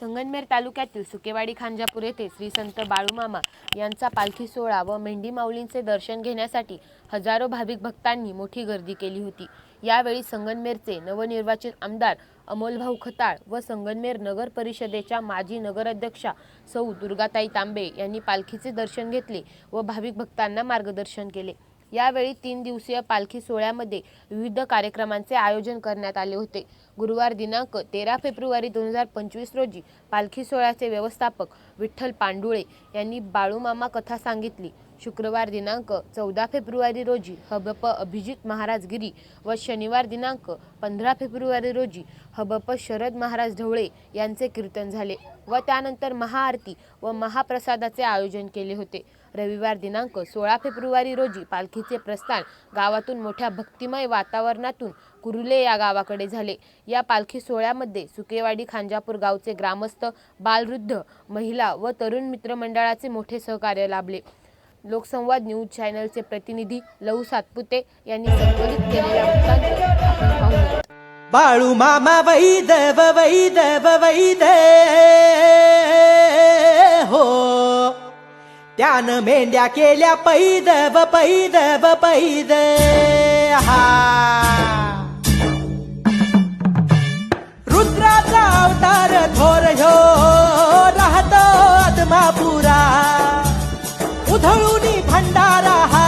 संगनमेर तालुक्यातील सुकेवाडी खांजापूर येथे श्री संत बाळूमामा यांचा पालखी सोहळा व मेंढी माऊलींचे दर्शन घेण्यासाठी हजारो भाविक भक्तांनी मोठी गर्दी केली होती. यावेळी संगनमेरचे नवनिर्वाचित आमदार अमोलभाऊ खताळ व संगनमेर नगर परिषदेच्या माजी नगराध्यक्षा सौ दुर्गाताई तांबे यांनी पालखीचे दर्शन घेतले व भाविक भक्तांना मार्गदर्शन केले. यावेळी तीन दिवसीय पालखी सोहळ्यामध्ये विविध कार्यक्रमांचे आयोजन करण्यात आले होते. गुरुवार दिनांक तेरा फेब्रुवारी दोन हजार पंचवीस रोजी पालखी सोहळ्याचे व्यवस्थापक विठ्ठल पांडुळे यांनी बाळूमामा कथा सांगितली. शुक्रवार दिनांक चौदा फेब्रुवारी रोजी हबप अभिजित महाराज गिरी व शनिवार दिनांक पंधरा फेब्रुवारी रोजी हबप शरद महाराज ढवळे यांचे कीर्तन झाले व त्यानंतर महाआरती व महाप्रसादाचे आयोजन केले होते. रविवार दिनांक सोळा फेब्रुवारी रोजी पालखीचे प्रस्थान गावातून मोठ्या भक्तिमय वातावरणातून कुरुले या गावाकडे झाले. या पालखी सोहळ्यामध्ये सुकेवाडी खांजापूर गावचे ग्रामस्थ बालवृद्ध महिला व तरुण मित्रमंडळाचे मोठे सहकार्य लाभले. लोकसंवाद न्यूज चॅनलचे प्रतिनिधी लहू सातपुते यांनी संकलित केलेल्या वृत्तांत बाळू मामा वैदव वैदव वैद हो. त्यानं मेंढ्या केल्या पैदव पैदव पैद. हा रुद्राचा अवतार थोर ह्यो राहतो आत्मापुरा. उधळून भंडारा हा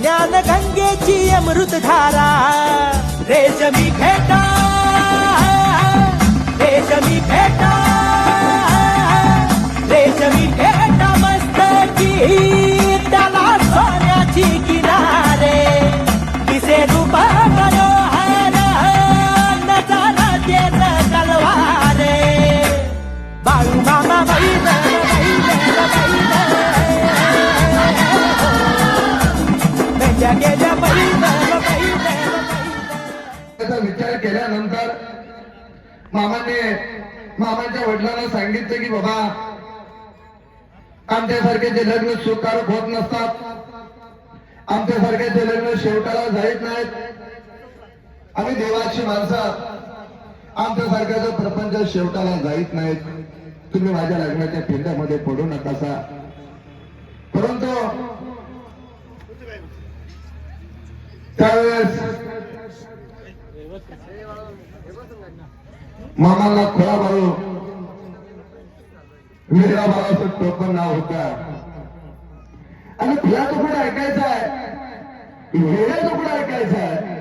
ज्ञान गंगेची अमृतधारा रेशमी खेटा त्याला सोन्याची किनारे. दिसे रूप मनोहर नजारा तेच तलवारे. बाळू मामा बैल गेल्या विचार केल्यानंतर मामाने मामाच्या वडिलांना सांगितलं की बाबा आमच्यासारख्याचे लग्न सुखकारक होत नसतात. आमच्यासारख्याचे लग्न शेवटाला जायत नाहीत. आम्ही देवाची माणसं आमच्यासारख्याचा प्रपंच शेवटाला जाईत नाहीत. तुम्ही माझ्या लग्नाच्या पिंड्यामध्ये पडू नकासा परंतु त्यावेळेस मामाला खोळा भाऊ मेरा बाळाचं टोपण नाव होत. आणि खुला तुकडा ऐकायचा आहे? वेगळा तुकडा ऐकायचा आहे?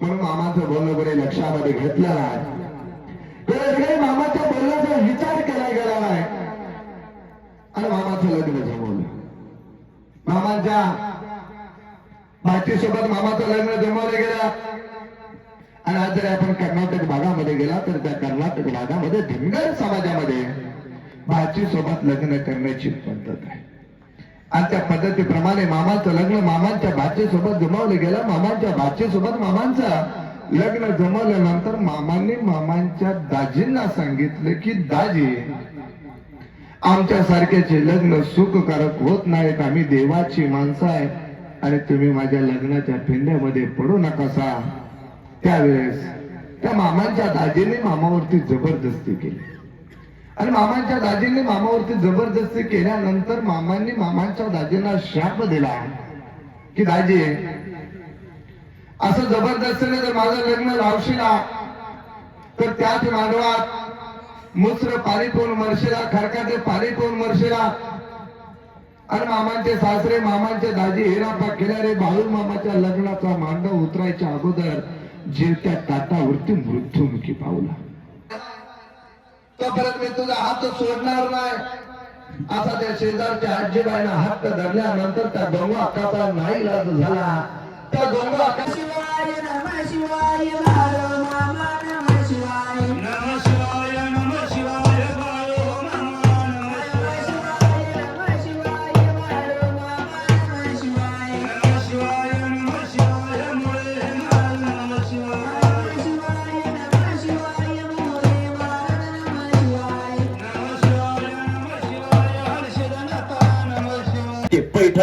म्हणून मामाचं बोलणं वगैरे लक्षामध्ये घेतलं नाही. त्यावेळी मामाच्या बोलण्याचा विचार केला गेला नाही. आणि मामाचं लग्न जमवलं. मामाच्या भाचीसोबत मामाचं लग्न जमवलं गेलं. आणि आज जर आपण कर्नाटक भागामध्ये गेला तर त्या कर्नाटक भागामध्ये धनगर समाजामध्ये भाची सोबत लग्न करण्याची पद्धत आहे. आणि त्या पद्धतीप्रमाणे मामाचं लग्न मामांच्या भाचीसोबत जमवलं गेलं. मामांच्या भाचीसोबत मामांचं लग्न जमवल्यानंतर मामांनी मामांच्या दाजींना सांगितलं की दाजी आमच्या सारख्याचे लग्न सुखकारक होत नाहीत आम्ही देवाची माणसं आहे आणि तुम्ही माझ्या लग्नाच्या पिंड्यामध्ये पडू नका सा त्यावेळेस त्या मामांच्या दाजीने मामावरती जबरदस्ती केली. आणि मामांच्या दाजींनी मामावरती जबरदस्ती केल्यानंतर मामांनी मामांच्या दाजींना शाप दिला की दाजी असं जबरदस्तीने जर माझं लग्न लावशीला तर त्याच मांडवात मूत्र पाणी पिऊन मरशिला खडकाचे पाणी पिऊन मरशिला. आणि मामांचे सासरे मामांचे दाजी हिरापा केल्यारे बाळू मामाच्या लग्नाचा मांडव उतरायच्या अगोदर जेवत्या ताटावरती मृत्यूमुखी पावला. तोपर्यंत मी तुझा हात सोडणार नाही. असा त्या शेजारच्या आजीबाईनं हात धरल्यानंतर त्या गंगू अक्काचा नाही इलाज झाला. त्या गंगू अक्का शिवाय शिवाय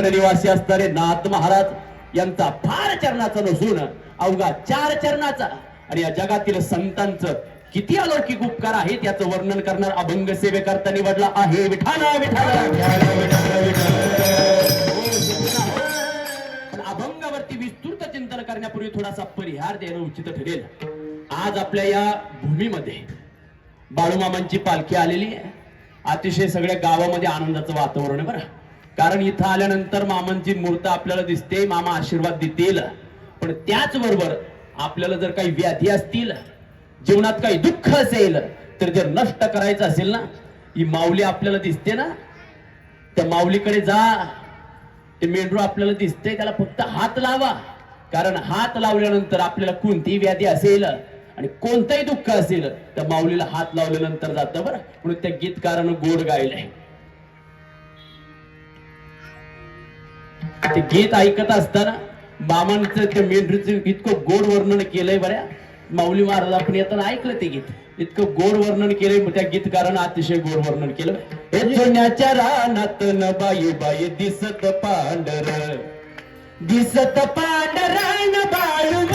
ते निवासी असणारे नाथ महाराज यांचा फार चरणाचा नसून अवघा चार चरणाचा. आणि या जगातील संतांचं किती अलौकिक उपकार आहेत याचं वर्णन करणार अभंग सेवेकरता निवडला आहे विठाला विठाला पण अभंगावरती विस्तृत चिंतन करण्यापूर्वी थोडासा परिहार देणं उचित ठरेल. आज आपल्या या भूमीमध्ये बाळूमामांची पालखी आलेली आहे. अतिशय सगळ्या गावामध्ये आनंदाचं वातावरण आहे बरं. कारण इथं आल्यानंतर मामांची मूर्त आपल्याला दिसते मामा आशीर्वाद देतील. पण त्याचबरोबर आपल्याला जर काही व्याधी असतील जीवनात काही दुःख असेल तर जर नष्ट करायचं असेल ना ही माऊली आपल्याला दिसते ना त्या माऊलीकडे जा. ते मेंढरू आपल्याला दिसते त्याला फक्त हात लावा. कारण हात लावल्यानंतर आपल्याला कोणतीही व्याधी असेल आणि कोणतंही दुःख असेल तर माऊलीला हात लावल्यानंतर जातं बरं. म्हणून त्या गीतकारानं गोड गायलंय. ते गीत ऐकत असताना बामांचं त्या मेंढरीचं इतकं गोड वर्णन केलंय बऱ्या माऊली महाराज आपण येताना ऐकलं ते गीत? इतकं गोड वर्णन केलंय त्या गीतकारानं अतिशय गोड वर्णन केलं. हे जुन्याच्या रानात न बाई बाई दिसत पांढर. दिसत पांढर बाळू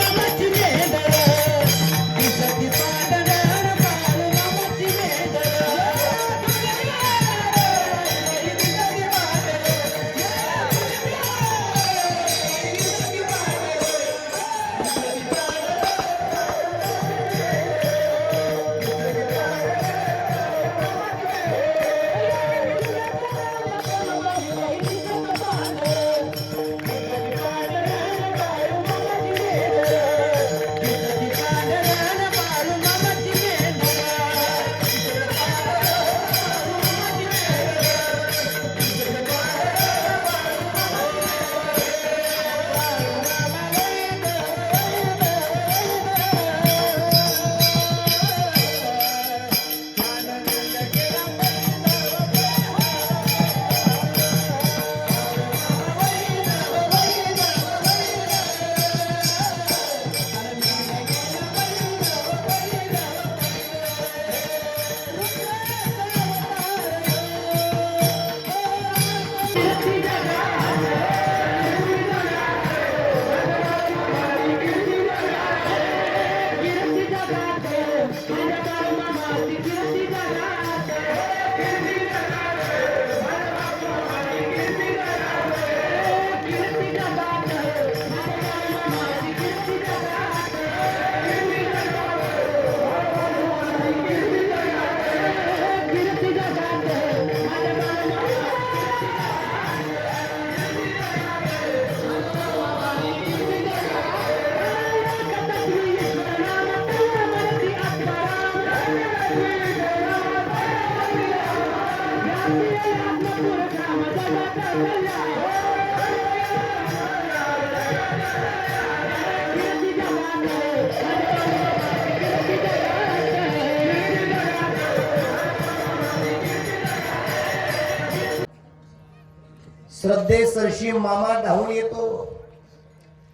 श्रद्धे सरशी मामा धावून येतो.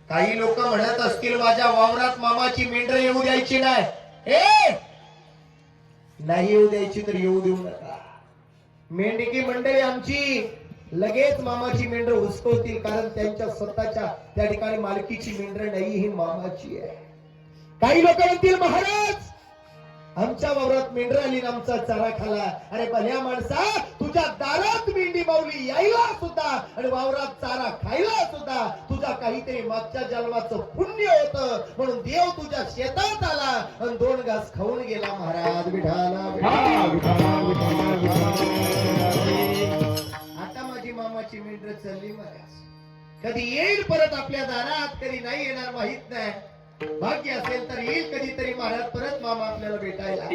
काही लोक म्हणत असतील माझ्या वावरात मामाची मेंढर येऊ द्यायची नाही. ए! नाही येऊ द्यायची तर येऊ देऊ नका. मेंढकी मंडळी आमची लगेच मामाची मेंढर हुसकवतील कारण त्यांच्या स्वतःच्या त्या ठिकाणी मालकीची मेंढर नाही ही मामाची आहे. काही लोक म्हणतील महाराज आमच्या वावरात मेंढर आली आमचा चारा खाला. अरे भल्या माणसा तुझ्या दारात मेंढी माऊली यायला सुद्धा. आणि वावरात चारा खायला सुद्धा. तुझा काहीतरी मागच्या जन्माचं पुण्य होत. म्हणून देव तुझ्या शेतात आला आणि दोन घास खाऊन गेला महाराज. विठाला. आता माझी मामाची मेंढर चालली महाराज. कधी येईल परत आपल्या दारात कधी नाही येणार माहीत नाही. भाग्य असेल तर येईल कधीतरी महाराज परत मामा आपल्याला भेटायला.